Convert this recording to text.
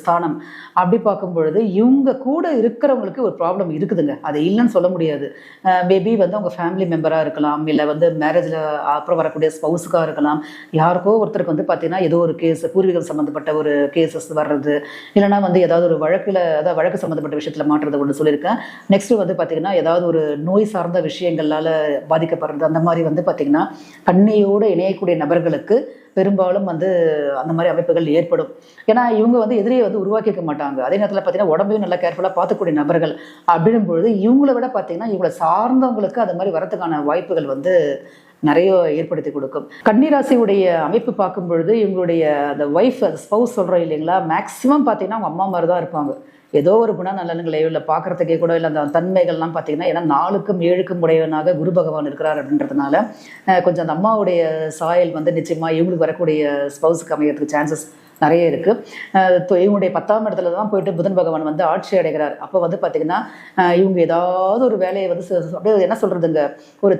ஸ்தானம். அப்படி பார்க்கும் பொழுது இவங்க கூட இருக்கிறவங்களுக்கு ஒரு ப்ராப்ளம் இருக்குதுங்க. அது இல்லைன்னு சொல்ல முடியாது. மேபி வந்து அவங்க ஃபேமிலி மெம்பராக இருக்கலாம் இல்லை வந்து மேரேஜில் அப்புறம் வரக்கூடிய ஸ்பௌஸுக்காக இருக்கலாம். யாருக்கோ ஒருத்தருக்கு வந்து பார்த்தீங்கன்னா ஏதோ ஒரு கேஸ் பூர்வீகம் சம்மந்தப்பட்ட ஒரு கேசஸ் வர்றது இல்லைனா வந்து ஏதாவது ஒரு வழக்கில் அதாவது வழக்கு சம்மந்தப்பட்ட விஷயத்தில் மாற்றுறது ஒன்று சொல்லியிருக்கேன். நெக்ஸ்ட் வந்து பார்த்தீங்கன்னா ஏதாவது ஒரு நோய் சார்ந்த விஷயங்களால் பாதிக்கப்படுறது அந்த மாதிரி வந்து பார்த்தீங்கன்னா கண்ணியோடு இணையக்கூடிய நபர்களுக்கு பெரும்பாலும் வந்து அந்த மாதிரி அமைப்புகள் ஏற்படும். ஏன்னா இவங்க வந்து எதிரியை வந்து உருவாக்கிக்க மாட்டாங்க. அதே நேரத்தில் பார்த்தீங்கன்னா உடம்பையும் நல்லா கேர்ஃபுல்லாக பார்த்துக்கூடிய நபர்கள் அப்படின்னும் பொழுது இவங்களை விட பார்த்தீங்கன்னா இவங்களை சார்ந்தவங்களுக்கு அது மாதிரி வரதுக்கான வாய்ப்புகள் வந்து நிறைய ஏற்படுத்தி கொடுக்கும். கன்னிராசியுடைய அமைப்பு பார்க்கும் பொழுது இவங்களுடைய அந்த ஒய்ஃப் ஸ்பவுஸ் சொல்கிறோம் இல்லைங்களா மேக்ஸிமம் பார்த்தீங்கன்னா அவங்க அம்மா மாதிரி தான் இருப்பாங்க. ஏதோ ஒரு குண நலன்களையோ இல்லை பார்க்குறதுக்கே கூட இல்லை அந்த தன்மைகள்லாம் பார்த்தீங்கன்னா ஏன்னா நாளுக்கும் ஏழுக்கும் உடையவனாக குரு பகவான் இருக்கிறார் அப்படின்றதுனால கொஞ்சம் அந்த அம்மாவுடைய சாயல் வந்து நிச்சயமாக இவங்களுக்கு வரக்கூடிய ஸ்பவுஸுக்கு அமையறதுக்கு சான்சஸ் நிறைய இருக்குது இவங்களுடைய பத்தாம் இடத்துல தான் போயிட்டு புதன் பகவான் வந்து ஆட்சி அடைகிறார். அப்போ வந்து பார்த்திங்கன்னா இவங்க ஏதாவது ஒரு வேலையை வந்து அப்படியே என்ன சொல்கிறதுங்க ஒரு